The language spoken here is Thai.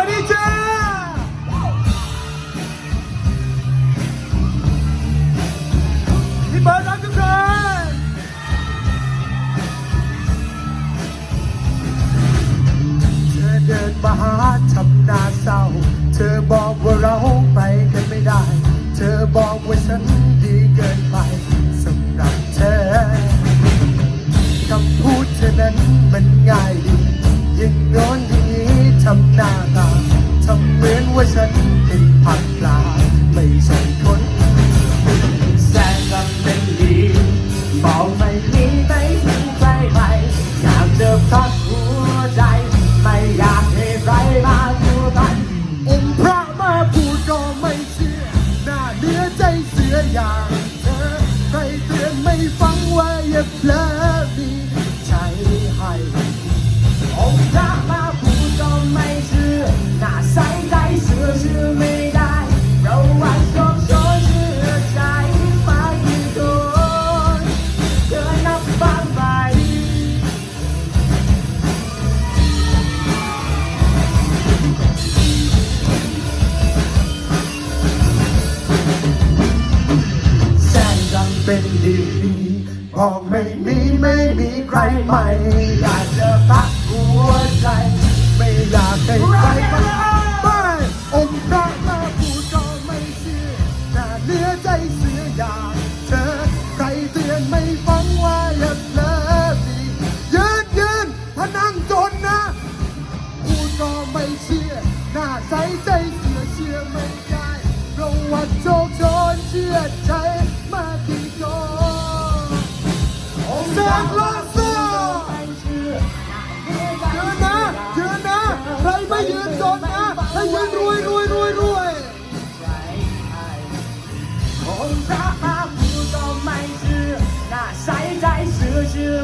วัสดีจ้าพี่เบิร์ดรักทุกคนเธอเดินมาหาทำหน้าเศร้า เธอบอกว่าเราไปกันไม่ได้ เธอบอกว่าฉันดีเกินไปสำหรับเธอคำพูดเธอนั้นมันง่ายดียิ่งโน้นอย่งนี้ ทำหน้าตาทำเหมือนว่าฉันเป็นผักปลาด ดีบอกไม่มีไม่มีใครใหม่อยากจะพักหัวใจ ไม่อยากให้ใครมาไม่องค์พระมาพูดก็ไม่เชื่อหน้าเนื้อใจเสืออย่างเธอใครเตือนไม่ฟังว่าอย่าเพลิดดียืนยืนพนังจนนะพูดก็ไม่เชื่อหน้าใสใจ เสีงลอเสื้อยืนนะยืนนะใครไม่ยืนจนนะให้ยืนรวยรวยรวยรวยองพะฮู้ก็ไม่เชื่อนาใส่ใจเชื่อชื่อ